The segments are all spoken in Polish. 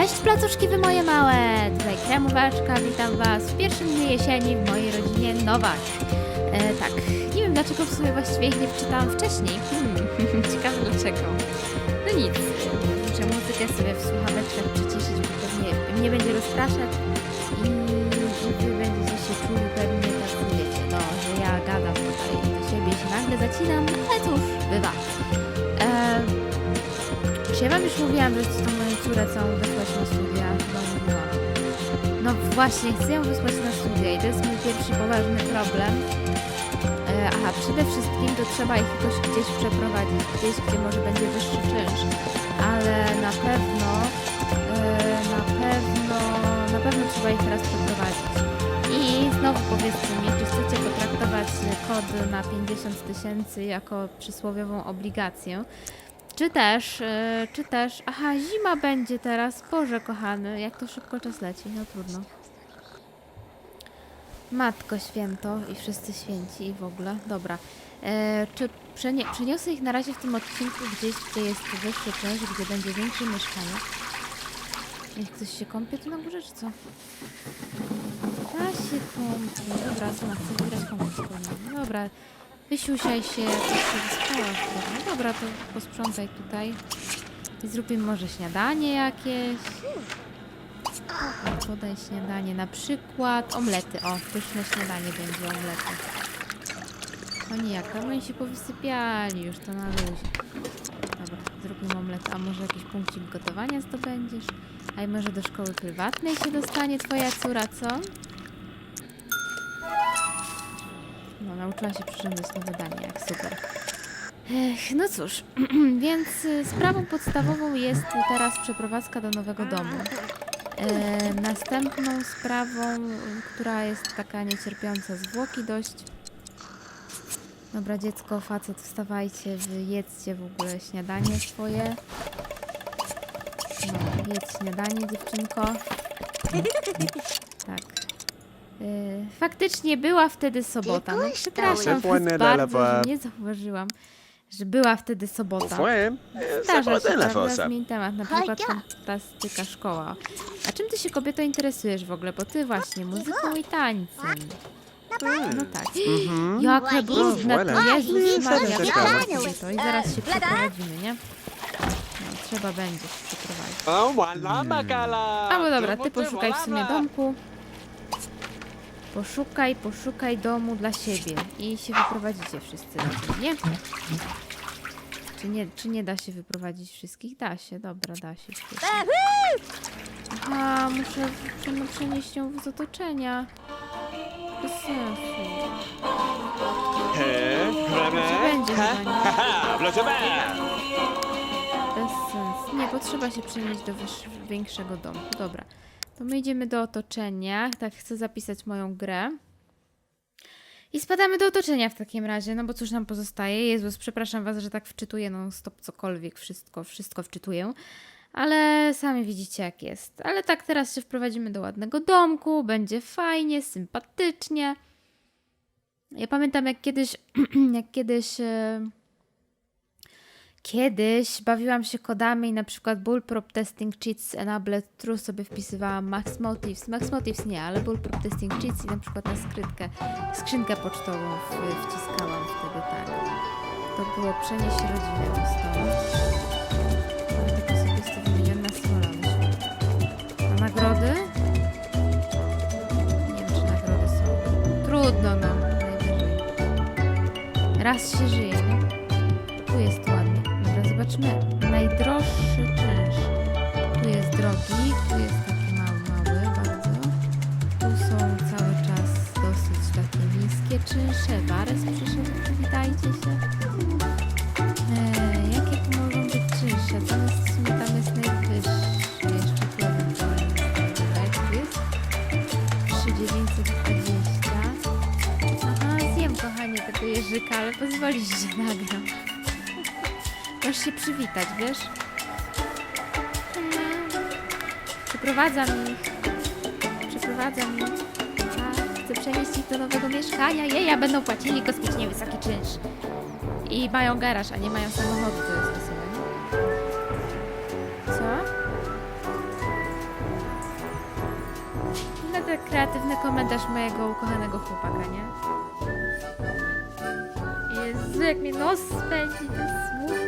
Cześć placuszki wy moje małe! Tutaj kremóweczka, witam was w pierwszym dniu jesieni w mojej rodzinie Nowak. E, tak, nie wiem dlaczego w sumie właściwie ich nie wczytałam wcześniej. Hmm, ciekawe dlaczego. No nic, muszę muzykę sobie w słuchaweczkach przyciszyć, bo pewnie mnie będzie rozpraszać i, i wy będziecie się czuli pewnie tacy, wiecie, no, że ja gadam tutaj do siebie i się nagle zacinam, ale cóż, bywa. E, czy ja wam już mówiłam, że tą moją córę całą wysłać na studia? Chyba mówiłam. No właśnie, chcę ją wysłać na studia i to jest mój pierwszy poważny problem. E, aha, przede wszystkim to trzeba ich jakoś gdzieś przeprowadzić, gdzieś, gdzie może będzie wyższy czynsz. Ale na pewno, e, na pewno, na pewno trzeba ich teraz przeprowadzić. I znowu powiedzcie mi, czy chcecie potraktować kod na 50 tysięcy jako przysłowiową obligację, czy też, e, czy też, aha, zima będzie teraz, Boże kochany, jak to szybko czas leci, no trudno. Matko święto i wszyscy święci i w ogóle, dobra. E, czy przenie przeniosę ich na razie w tym odcinku gdzieś, gdzie jest wyższy czynsz, gdzie będzie większe mieszkanie? Niech ktoś się kąpie tu na górze, czy co? Da się kąpie. Dobra, co ona chce wygrać wspólnie. Dobra, wysiusiaj się, coś się wyspała. No dobra, to posprzątaj tutaj. I zrób im może śniadanie jakieś. O, Podaj śniadanie, na przykład omlety. O, pyszne śniadanie będzie, omlety. Oni jak tam oni się powysypiali już, to na luzie. Dobra, zrób im omlet. A może jakiś punkcik gotowania zdobędziesz? A i może do szkoły prywatnej się dostanie twoja córa, co? Nauczyła się przyrządzać nowe danie, jak super. Ech, no cóż, więc y, sprawą podstawową jest teraz przeprowadzka do nowego domu. E, następną sprawą, która jest taka niecierpiąca zwłoki dość. Dobra, dziecko, facet, wstawajcie, jedzcie w ogóle śniadanie swoje. No, jedz śniadanie, dziewczynko. Tak. Y, faktycznie była wtedy sobota. No, przepraszam was bardzo, że nie zauważyłam, że była wtedy sobota. Fue, Zdarza się, prawda? Zmień temat, na przykład fantastyka szkoła. A czym ty się kobieto interesujesz w ogóle? Bo ty właśnie muzyką i tańcem. No tak. Jakie brudne to, Voilà. Jezus Maria, wstawaj tak. kobieto i zaraz się przeprowadzimy, nie? No, trzeba będzie się przeprowadzić. Oh, voilà, Bacala! A bo dobra, ty poszukaj w sumie domku. Poszukaj, poszukaj domu dla siebie i się wyprowadzicie wszyscy razem, nie? Czy nie, czy nie da się wyprowadzić wszystkich? Da się, dobra, da się. świetnie. Aha, muszę prze- przenieść ją z otoczenia. Bez sensu. Gdzie będzie chyba, nie? Bez sensu. Nie, potrzeba się przenieść do większego domku. Dobra. To my idziemy do otoczenia. Tak, chcę zapisać moją grę. I spadamy do otoczenia w takim razie, no bo cóż nam pozostaje? Jezus, przepraszam was, że tak wczytuję, no stop cokolwiek, wszystko, wszystko wczytuję. Ale sami widzicie jak jest. Ale tak, teraz się wprowadzimy do ładnego domku, będzie fajnie, sympatycznie. Ja pamiętam jak kiedyś, jak kiedyś... Kiedyś bawiłam się kodami i na przykład Bullprop Testing Cheats Enable True sobie wpisywałam Max Motives. Max Motives nie, ale Bullprop Testing Cheats i na przykład na skrytkę, skrzynkę pocztową wciskałam wtedy tak. To było przenieść rodzinę do stołu. Tylko sobie to wymieniona smola myślę. A nagrody? Nie wiem, czy nagrody są. Trudno, no. Najwyżej. Raz się żyje, nie? Tu jest ładnie. Zobaczmy. Najdroższy czynsz. Tu jest drogi, tu jest taki mały, mały bardzo. Tu są cały czas dosyć takie niskie czynsze. Bares przyszedł, przywitajcie się. Eee, jakie tu mogą być czynsze? Tam jest, tam jest najwyższy. Jeszcze ewentualnie. Tak, tu jest 3920. Aha, zjem kochanie tego jeżyka, ale pozwolisz, że nagram. Możesz się przywitać, wiesz? Przeprowadzam ich. Przeprowadzam ich. A, chcę przenieść ich do nowego mieszkania. Jeja, będą płacili kosmicznie wysoki czynsz. I mają garaż, a nie mają samochodu, to jest? Co? tak kreatywny komentarz mojego ukochanego chłopaka, nie? Jezu, jak mnie nos spędzi, to smutno.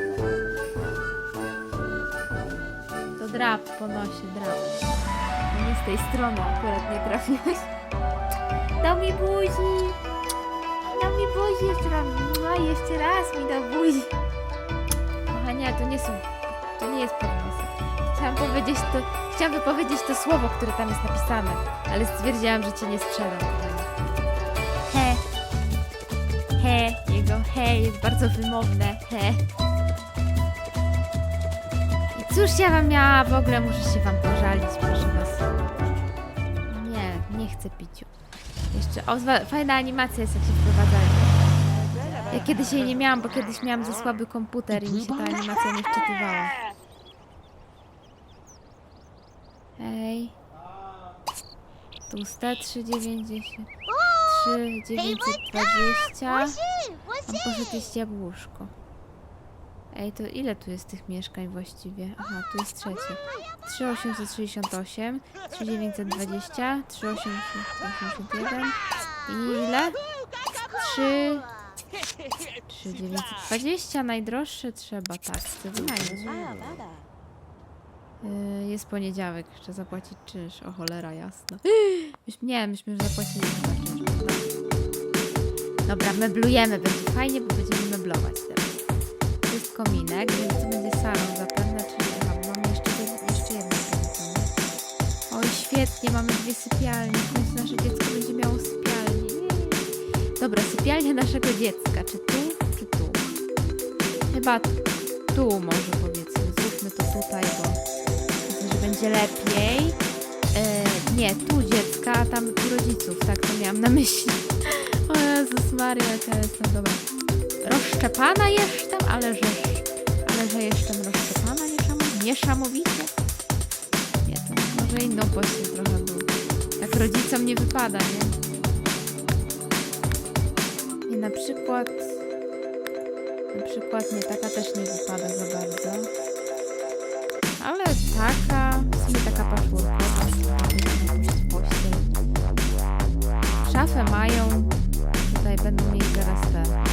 Drap po nosie, drap. Nie z tej strony akurat nie trafiłeś. Dał mi buzi! Dał mi buzi jeszcze raz. No jeszcze raz mi dał buzi. Kochania, to nie są... To nie jest prognoza. Chciałam powiedzieć to... Chciałam wypowiedzieć to słowo, które tam jest napisane, ale stwierdziłam, że cię nie sprzedam. He. Jego he jest bardzo wymowne. He. Cóż ja wam miała w ogóle, muszę się wam pożalić, proszę was. Nie, nie chcę piciu. Jeszcze, o, fajna animacja jest, jak się wprowadzają. Ja kiedyś jej nie miałam, bo kiedyś miałam za słaby komputer i mi się ta animacja nie wczytywała. Hej. Tłuste 3,90. 3,920. A poszedł jeść jabłuszko. Ej, to ile tu jest tych mieszkań właściwie? Aha, tu jest trzecie. 3,868, 3,920, 3,881 i ile? 3... 3,920, najdroższe trzeba, tak, zdecydowanie. Yy, Jest poniedziałek, jeszcze zapłacić czynsz. O cholera, jasno. Myśmy, nie, myśmy już zapłacili? Dobra, meblujemy, będzie fajnie, bo będziemy meblować teraz. Jest kominek, więc to będzie salon zapewne, czyli mamy jeszcze, jeszcze jedno pomieszczenie. Oj, świetnie, mamy dwie sypialnie. W nasze dziecko będzie miało sypialnię. Dobra, sypialnia naszego dziecka. Czy tu, czy tu? Chyba tu może powiedzmy. Zróbmy to tutaj, bo myślę, że będzie lepiej. E, nie, tu dziecka, a tam tu rodziców. Tak, to miałam na myśli. O Jezus Maria, jaka jestem dobra. Rozszczepana jestem, ale że, ale że jestem rozszczepana nieszamo- niesamowicie. Nie, to może inną pościel trochę był. Tak rodzicom nie wypada, nie? Nie, na przykład... Na przykład nie, taka też nie wypada za bardzo. Ale taka, w sumie taka pościel. Szafę mają. Tutaj będą mieli zaraz te.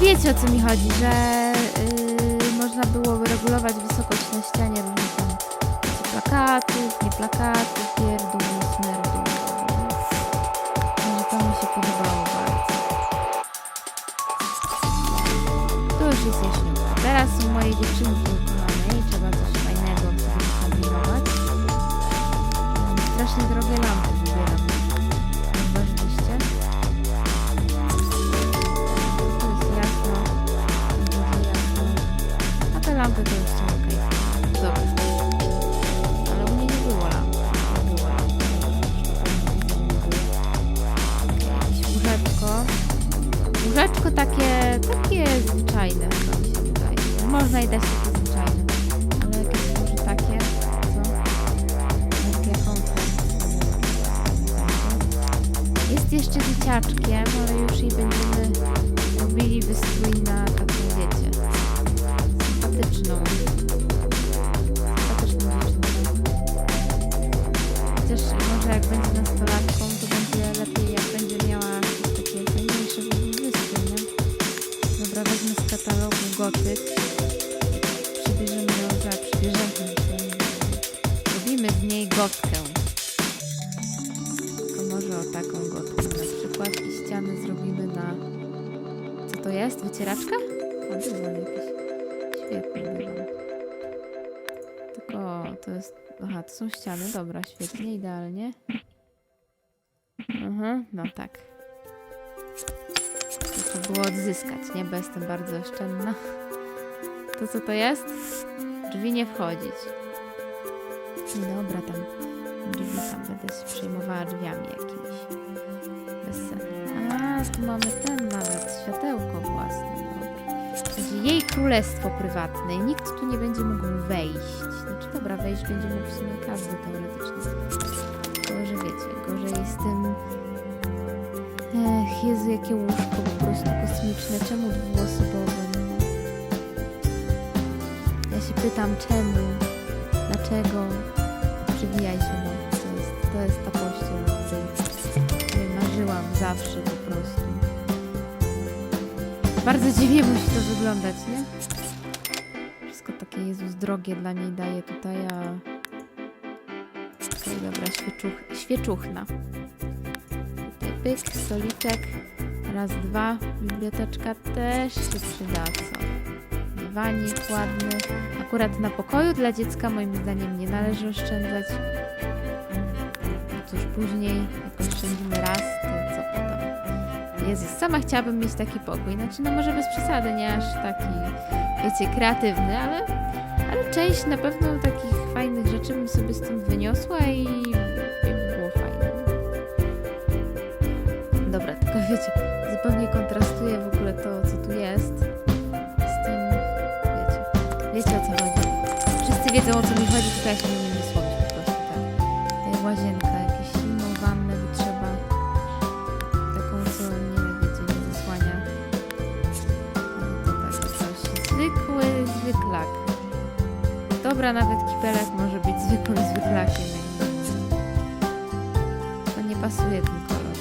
Wiecie o co mi chodzi, że yy, można było regulować wysokość na ścianie różnych tam plakatów, nie plakatów, pierdół, smerdół. Także to mi się podobało bardzo. To już jest jesienka. Teraz są moje dziewczynki ukochane i trzeba coś fajnego sobie. Strasznie drogie lampy Lampy to już są ok. Dobra. Ale u mnie nie było. Okej, łóżeczko. Łóżeczko takie, takie zwyczajne się. Można i dać takie zwyczajne. Ale jakieś może takie? Takie. Jest jeszcze dzieciaczkiem, ale już jej będziemy robili wystrój na sympatyczną. Sympatyczną dziewczynę. Chociaż może jak będzie nastolatką, to będzie lepiej, jak będzie miała takie fajniejsze wystrój, nie? Dobra, wezmę z katalogu gotyk. Przybierzemy ją za, przybierzemy. Robimy z niej gotkę. Tylko może o taką gotkę na przykład i ściany zrobimy na... Co to jest? Wycieraczka? Świetny dywan. Tylko to jest... Aha, to są ściany, dobra, świetnie, idealnie. Mhm, no tak. Trzeba było odzyskać, nie? Bo jestem bardzo oszczędna. To co to jest? Drzwi nie wchodzić. Dobra, tam drzwi tam będę się przejmowała drzwiami jakimiś. Bez sensu. A, tu mamy ten nawet, światełko własne. Jej królestwo prywatne nikt tu nie będzie mógł wejść. Znaczy, dobra, wejść będzie mógł w sumie każdy teoretycznie. Tylko, że wiecie, gorzej jest tym... Ech, Jezu, jakie łóżko po prostu kosmiczne. Czemu dwuosobowe? No? Ja się pytam, czemu? Dlaczego? Przewijaj się, no. To jest, to jest ta pościel, o której marzyłam zawsze po prostu. Bardzo dziwnie musi to wyglądać, nie? Wszystko takie Jezus drogie dla niej daje tutaj, a... Okej, dobra, świeczuch, świeczuchna. Tutaj pyk, stoliczek. Raz, dwa. Biblioteczka też się przyda, co? Dywanik ładny. Akurat na pokoju dla dziecka moim zdaniem nie należy oszczędzać. No cóż, później jak oszczędzimy raz, to co potem? Jezus, sama chciałabym mieć taki pokój. Znaczy, no może bez przesady, nie aż taki, wiecie, kreatywny, ale, ale część na pewno takich fajnych rzeczy bym sobie stąd wyniosła i, i by było fajne. Dobra, tylko wiecie, zupełnie kontrastuje w ogóle to, co tu jest z tym, wiecie, wiecie o co chodzi. Wszyscy wiedzą o co mi chodzi, tylko ja się nie Dobra, nawet kibelek może być zwykłym nie To nie pasuje ten kolor.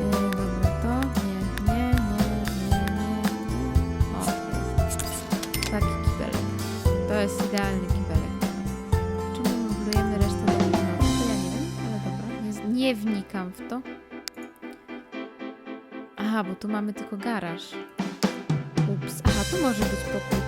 Yy, dobra, to nie, nie, nie, nie, nie. O, jest. Taki kibelek. To jest idealny kibelek. Czemu moblujemy resztę domu znowu? To ja nie wiem, ale dobra. Nie, nie wnikam w to. Aha, bo tu mamy tylko garaż. Ups. Aha, tu może być pokój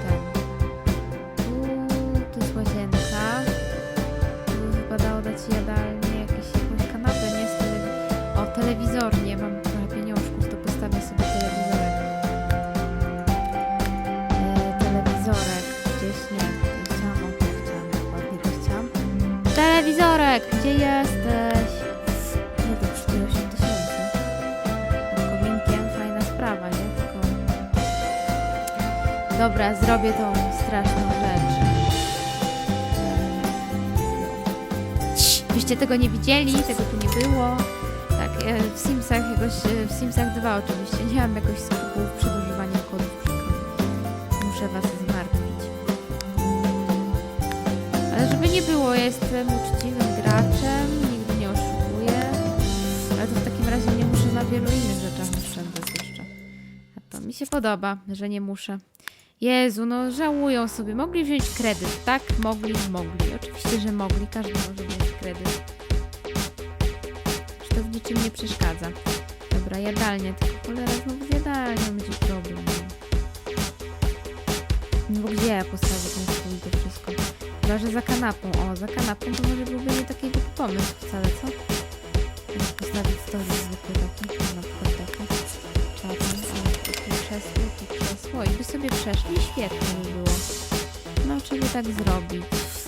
Zrobię tą straszną rzecz. Byście tego nie widzieli, tego tu nie było. Tak, e, w Simsach jakoś, e, w Simsach 2 oczywiście, nie mam jakoś skrupułów przed używaniem kodów, przykro. Muszę was zmartwić. Ale żeby nie było, ja jestem uczciwym graczem, nigdy nie oszukuję. Ale to w takim razie nie muszę na wielu innych rzeczach oszczędzać jeszcze. A to mi się podoba, że nie muszę. Jezu, no żałują sobie. Mogli wziąć kredyt, tak? Mogli, mogli. Oczywiście, że mogli. Każdy może wziąć kredyt. Że to w niczym nie przeszkadza. Dobra, jadalnia. Tylko cholera znowu z jadalnią będzie problem. No bo gdzie ja postawię ten i to wszystko? Chyba, że za kanapą. O, za kanapą to może byłby nie taki głupi pomysł wcale, co? Jak Postawić stolik zwykły taki, na przykład taki. Czarny, o, tu krzesło, tu krzesło i by sobie przeszli, świetnie by było. No, trzeba tak zrobić.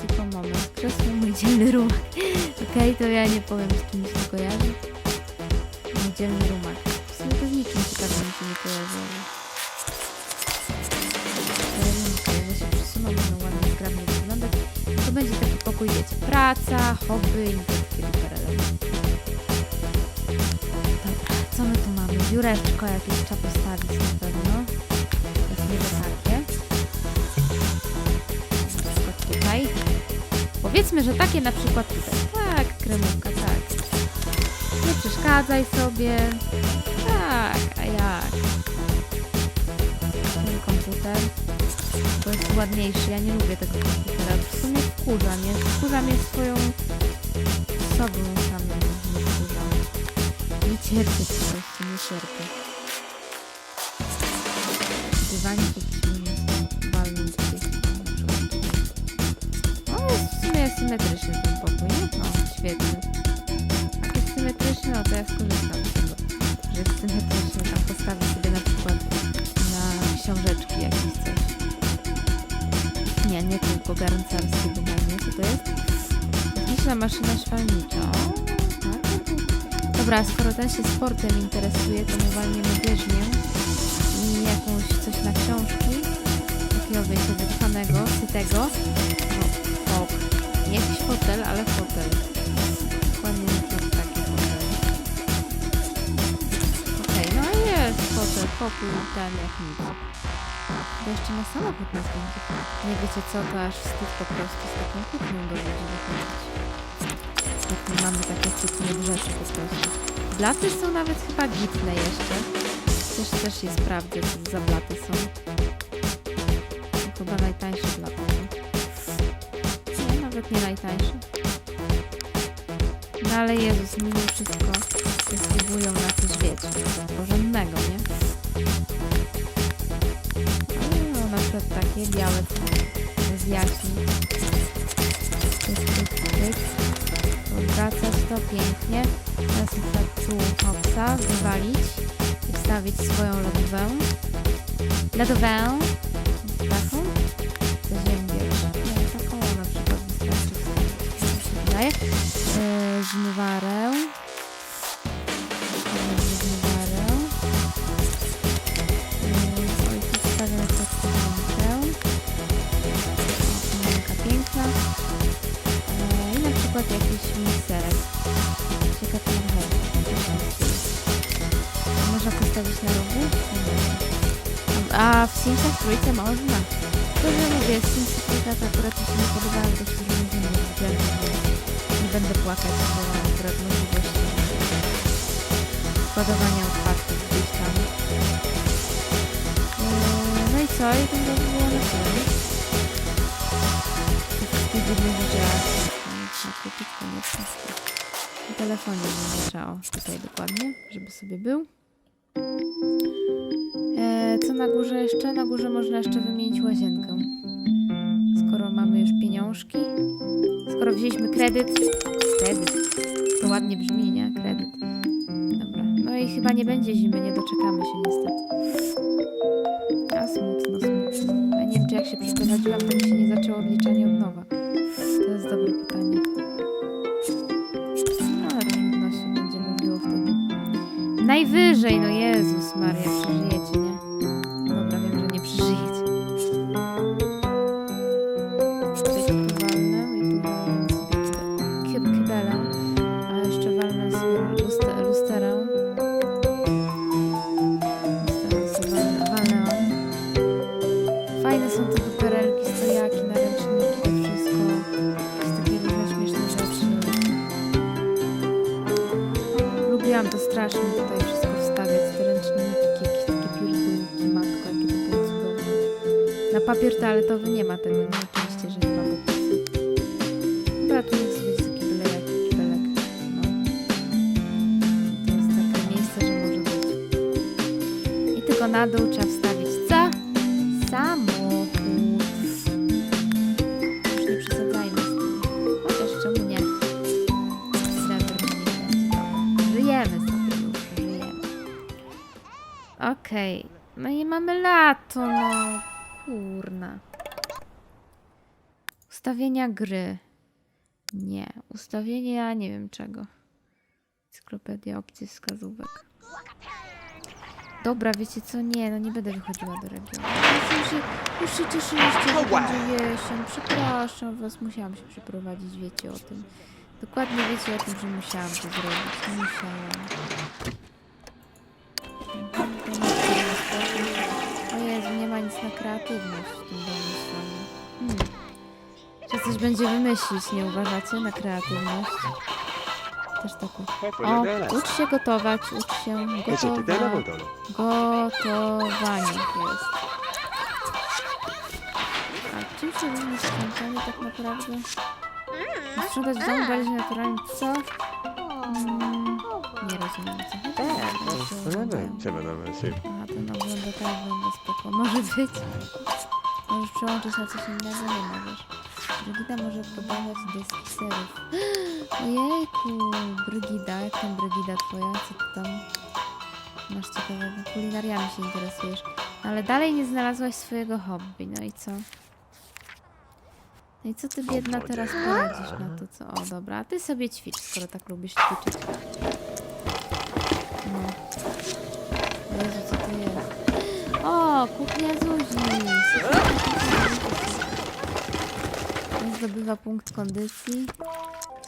Tylko moment. Krzesło, mój dzielny rumak. Okej, to ja nie powiem, z kim się kojarzy. Mój dzielny rumak. W sumie to z niczym się ale- ale nie wiem, ja się przesunął, będą ładnie, zgrabnie wyglądać. To będzie taki pokój, wiecie, praca, hobby i takie duperele. Dobra, co my tu mamy? Biureczko jakieś trzeba postawić na pewno. Takie. Tutaj. Powiedzmy, że takie na przykład tutaj. Tak, kremówka, tak. Nie przeszkadzaj sobie. Tak, a jak? Ten komputer. To jest ładniejszy. Ja nie lubię tego komputera. W sumie wkurza mnie. Wkurza mnie swoją sobą samą. Nie wkurza. Nie cierpię po nie cierpię. Dywanik jakiś walny tutaj. O, jest w sumie symetryczny ten pokój, nie? O, świetnie. Jest symetryczny. no to ja skorzystam z tego, że jest symetryczny, tam postawię sobie na przykład na książeczki jakieś coś. Nie, nie tylko garncarskie wydanie, co to jest? Techniczna maszyna szwalnicza. O, tak. Dobra, skoro ten się sportem interesuje, to mu walniemy bieżnię wiecie, wytrwanego, sytego. No, ok. Nie jakiś fotel, ale fotel. Dokładnie na przykład taki fotel. Okej, no i jest fotel, pokój, ten jak nic. To jeszcze na samochód nas będzie. Nie wiecie co, to aż wstyd po prostu z taką kuchnią do ludzi wychodzić. Jak my mamy takie cudne rzeczy po prostu. Blaty są nawet chyba gitne jeszcze. Też, też je sprawdzę, co za blaty są. Chyba najtańsze blaty. nie? Nie, nawet nie najtańsze. No ale Jezus, mimo wszystko zasługują na coś, wiecie, porządnego, nie? No, na przykład takie białe z jaśni. Odwracać to pięknie. Teraz na przykład tu wywalić i wstawić swoją lodowę. Lodowę. Wydaje. Yy, zmywarę. Zmywarę. Oj, tu wstawiam kochonkę. Kochonka piękna. I na przykład jakiś mikserek. Ciekawe Można postawić na rogu? Nie. A w Simsach trójce można. To że mówię, Sims trójka akurat się nie podobają też z różnych będę płakać, mam akurat możliwości składowania odpadków gdzieś tam. Eee, No i co? I to by było na tyle. Te wszystkie dziwne rzeczy, a na kupić koniecznie. Na telefonie trzeba, o, tutaj dokładnie, żeby sobie był. E, co na górze jeszcze? Na górze można jeszcze wymienić łazienkę. Skoro mamy już pieniążki. Skoro wzięliśmy kredyt. Kredyt. To ładnie brzmi, nie? Kredyt. Dobra. No i chyba nie będzie zimy, nie doczekamy się niestety. A smutno, smutno. Ja nie wiem, czy jak się przeprowadziłam, to mi się nie zaczęło odliczanie od nowa. To jest dobre pytanie. No, ale się będzie mówiło wtedy. Najwyżej, no Jezus Maria, przeżyjecie, Okej. No i mamy lato, no. Kurna. Ustawienia gry. Nie. Ustawienia nie wiem czego. Encyklopedia opcji wskazówek. Dobra, wiecie co? Nie, no nie będę wychodziła do regionu. Już się, już się cieszyliście, że będzie jesień. Przepraszam was, musiałam się przeprowadzić, wiecie o tym. Dokładnie wiecie o tym, że musiałam to zrobić. Musiałam. Nic na kreatywność w tym wami. Hmm. Trzeba coś będzie wymyślić, nie uważacie? Na kreatywność. Też taką. O, ucz się gotować, ucz się gotować. Gotowanie jest. A czym się różni sprzątanie tak naprawdę? Sprzątać w domu bardziej naturalnie, co? Mm, nie rozumiem, co chodzi. Się oglądają. Trzeba Aha, ten ogląda tak, wygląda spoko. Może być. Możesz przełączyć na coś innego? Nie możesz. Brigita może podawać dyski serów. Ojejku, Brygida, jak tam Brygida twoja? Co ty tam masz ciekawego? Kulinariami się interesujesz. No, ale dalej nie znalazłaś swojego hobby, no i co? No i co ty biedna teraz poradzisz na to, co? O, dobra, a ty sobie ćwicz, skoro tak lubisz ćwiczyć. No. Kuchnia Zuzi! Zdobywa punkt kondycji.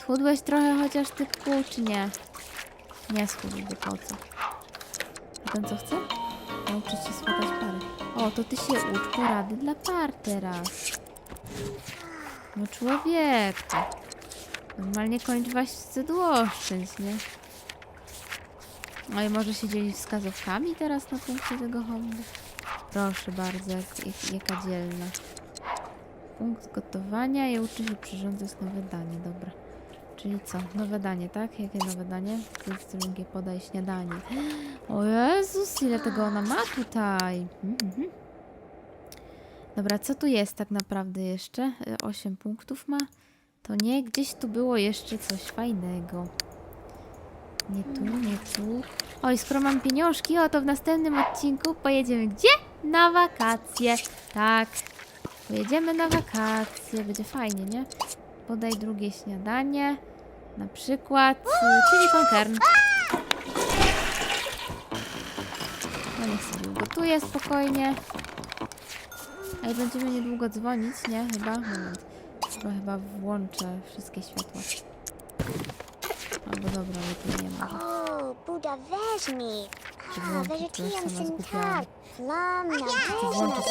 Schudłeś trochę chociaż typku, czy nie? Nie schudłby, po co? A ten co chce? Nauczyć się składać pary. O, to ty się ucz porady dla par teraz. No człowieku. Normalnie kończyłaś zydło oszczędź, nie? No i może się dzielić wskazówkami teraz na punkcie tego hobby? Proszę bardzo, jak, jak, jaka dzielna. Punkt gotowania i uczy się przyrządzać nowe danie, dobra. Czyli co? Nowe danie, tak? Jakie nowe danie? To jest drugie, podaj śniadanie. O Jezus, ile tego ona ma tutaj. Mhm. Dobra, co tu jest tak naprawdę jeszcze? 8 punktów ma. To nie, gdzieś tu było jeszcze coś fajnego. Nie tu, nie tu. Oj, skoro mam pieniążki, o to w następnym odcinku pojedziemy gdzie? Na wakacje. Tak. Pojedziemy na wakacje. Będzie fajnie, nie? Podaj drugie śniadanie. Na przykład, y, czyli konkern. No niech sobie ugotuje spokojnie. Ale będziemy niedługo dzwonić, nie? Chyba? Moment. Chyba, chyba włączę wszystkie światła. Albo dobra, lepiej nie ma. O, Buddha weźmie. Czy A, włączyć, vegetarian to już sama tak. Włączyć, wyłączyć?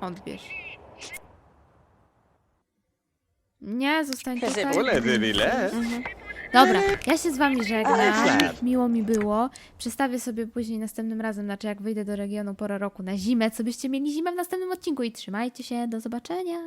Odbierz. Nie, zostań tutaj. Mhm. Dobra, ja się z wami żegnam. Ale Miło mi było. Przestawię sobie później następnym razem, znaczy jak wyjdę do regionu pora roku na zimę, co byście mieli zimę w następnym odcinku i trzymajcie się. Do zobaczenia.